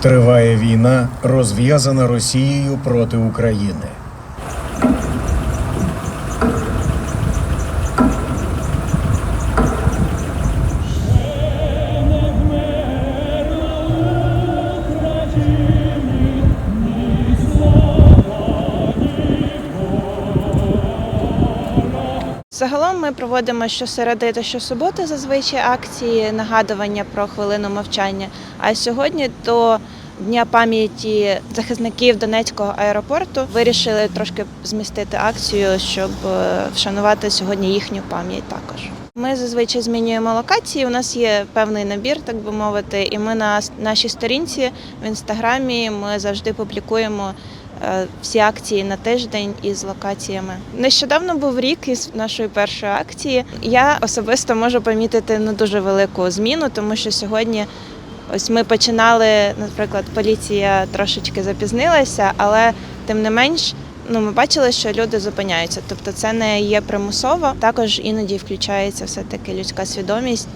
Триває війна, розв'язана Росією проти України. Загалом ми проводимо щосереди та щосуботи зазвичай акції нагадування про хвилину мовчання. А сьогодні до Дня пам'яті захисників Донецького аеропорту вирішили трошки змістити акцію, щоб е, вшанувати сьогодні їхню пам'ять також. Ми зазвичай змінюємо локації. У нас є певний набір, так би мовити, і ми на нашій сторінці в інстаграмі ми завжди публікуємо всі акції на тиждень із локаціями. Нещодавно був рік із нашої першої акції. Я особисто можу помітити не дуже велику зміну, тому що сьогодні. Ось ми починали, наприклад, поліція трошечки запізнилася, але тим не менш, ну ми бачили, що люди зупиняються. Тобто це не є примусово. Також іноді включається все таки людська свідомість.